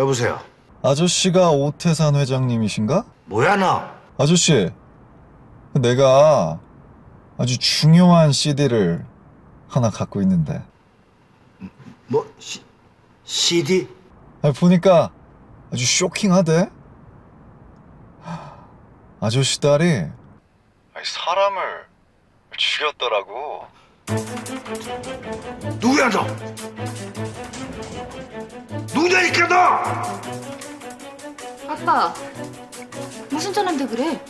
여보세요. 아저씨가 오태산 회장님이신가? 뭐야 너? 아저씨, 내가 아주 중요한 CD를 하나 갖고 있는데 뭐 시, CD? 아니, 보니까 아주 쇼킹하대. 아저씨 딸이 사람을 죽였더라고. 누구야 너? 누구냐니까 너? 아빠 무슨 전화인데 그래?